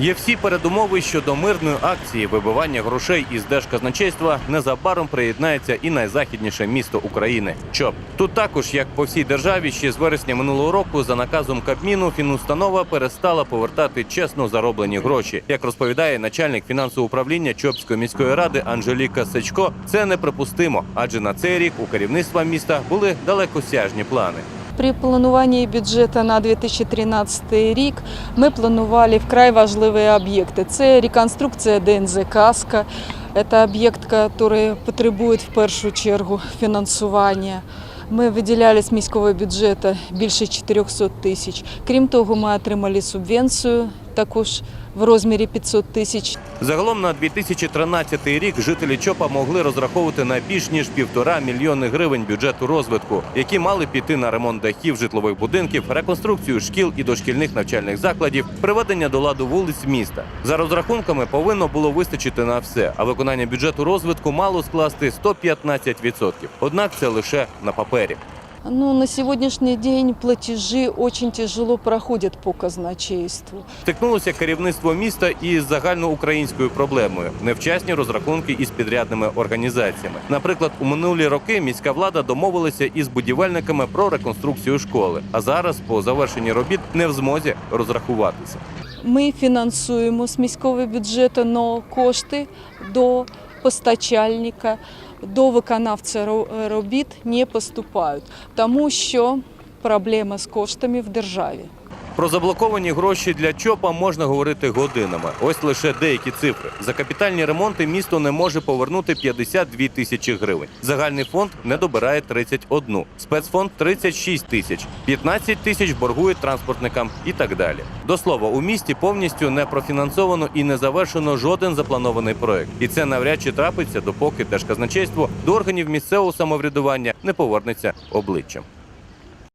Є всі передумови щодо мирної акції вибивання грошей із держказначейства незабаром приєднається і найзахідніше місто України ЧОП. Тут також, як по всій державі, ще з вересня минулого року за наказом Кабміну фінустанова перестала повертати чесно зароблені гроші. Як розповідає начальник фінансового управління Чопської міської ради Анжеліка Сечко, це неприпустимо, адже на цей рік у керівництва міста були далекосяжні плани. При плануванні бюджету на 2013 рік ми планували вкрай важливі об'єкти. Це реконструкція ДНЗ «Каска», це об'єкт, який потребує в першу чергу фінансування. Ми виділяли з міського бюджету більше 400 тисяч. Крім того, ми отримали субвенцію також в розмірі 500 тисяч. Загалом на 2013 рік жителі ЧОПа могли розраховувати на більш ніж півтора мільйони гривень бюджету розвитку, які мали піти на ремонт дахів житлових будинків, реконструкцію шкіл і дошкільних навчальних закладів, приведення до ладу вулиць міста. За розрахунками повинно було вистачити на все, а виконання бюджету розвитку мало скласти 115%. Однак це лише на папері. Ну, на сегодняшний день платежи очень тяжело проходят по казначейству. Стикнулося керівництво міста із загальноукраїнською проблемою невчасні розрахунки із підрядними організаціями. Наприклад, у минулі роки міська влада домовилася із будівельниками про реконструкцію школи, а зараз, по завершенні робіт, не в змозі розрахуватися. Ми фінансуємо з міського бюджету, але кошти до постачальника, до виконавця ро- робіт не поступають, тому що проблема з коштами в державі. Про заблоковані гроші для ЧОПа можна говорити годинами. Ось лише деякі цифри. За капітальні ремонти місто не може повернути 52 тисячі гривень. Загальний фонд не добирає 31, спецфонд 36 тисяч, 15 тисяч боргує транспортникам і так далі. До слова, у місті повністю не профінансовано і не завершено жоден запланований проект. І це навряд чи трапиться, допоки держказначейство до органів місцевого самоврядування не повернеться обличчям.